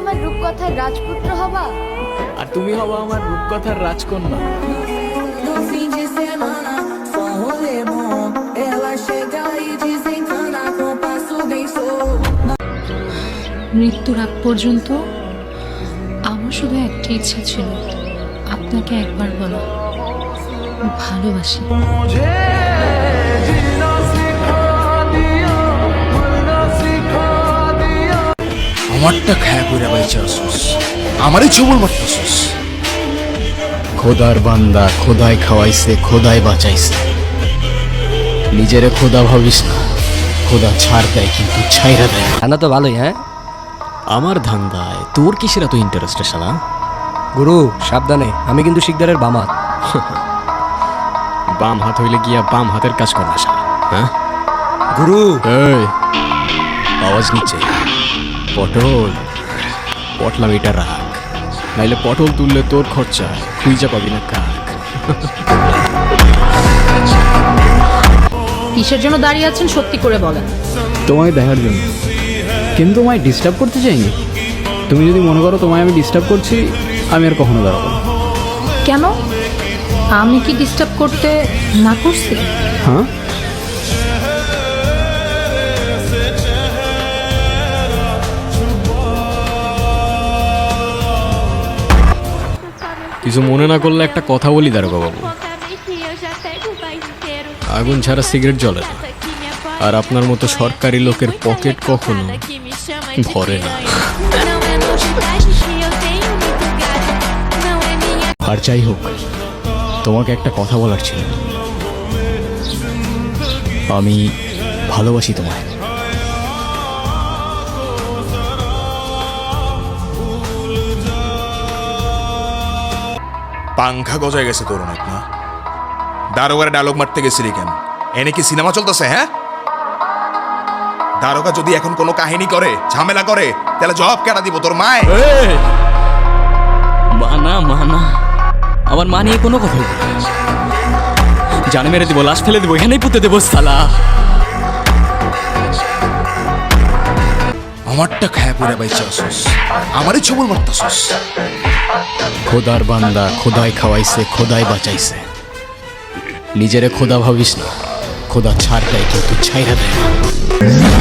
আমার রূপকথার রাজপুত্র হবা? আর তুমি হব আমার রূপকথার রাজকন্যা. মৃত্যুর আগ পর্যন্ত আমার শুধু একটা ইচ্ছা ছিল আপনাকে একবার বলা ভালোবাসি। আমারটা খায় করে বাইচা আসুস আমারই ছবল মারতেছস। খোদার বান্দা খোদায় খাওয়াইছে খোদায় বাঁচাইছে। নিজেরে খোদা ভাবিস না খোদা ছাড় দেয় কিন্তু ছাইরা দেয়। ধান্দা তো ভালোই হ্যাঁ? আমার ধান্দায় তোর কিসের এত ইন্টারেস্ট শালা? গুরু সাবধানে আমি কিন্তু শিকদারের বামা বাম হাত হইলে গিয়া বাম হাতের কাজ কর না শালা হ্যাঁ? গুরু! এই আওয়াজ নিচে। পটল। পটলাম এটা রাখ। নাইলে পটল তুললে তোর খরচা। খুঁজা পাবি না কাক কিসের জন্য দাঁড়িয়ে আছেন সত্যি করে বলেন। তোমায় দেখার জন্য। কিন্তু তোমায় ডিস্টার্ব করতে চাইনি। তুমি যদি মনে করো তোমায় আমি ডিস্টার্ব করছি আমি আর কখনো দাঁড়াবো না। কেন? আমি কি ডিস্টার্ব করতে না করছি? হ্যাঁ? কিছু মনে না করলে একটা কথা বলি, দারোগা বাবু। আগুন ছাড়া সিগারেট জ্বলে না। আর আপনার মতো সরকারি লোকের পকেট কখনো ভরে না। আর যাই হোক, তোমাকে একটা কথা বলার ছিল। আমি ভালোবাসি তোমায়। পাংখা গজায় গেছে তোর অনেক না? দারোগার ডায়লগ মারতে গেছিলি কেন? এনে কি সিনেমা চলতেছে হ্যাঁ? দারোগা যদি এখন কোনো কাহিনী করে, ঝামেলা করে, তাহলে জবাব কেটা দিব তোর মায়? মানা মানা। আমার মা নিয়ে কোনো কথা। জানে মেরে দিব, লাশ ফেলে দেবো, এখানেই পুঁতে দেবো, সালা। আমারটা খায় পড়ে বাইচা আমারে আমারই ছবল মারতেছস খোদার বান্দা খোদাই খাওয়াইছে, খোদাই বাঁচাইছে। নিজেরে খোদা ভাবিস না। খোদা ছাড় দেয়, কিন্তু ছাইরা দেয়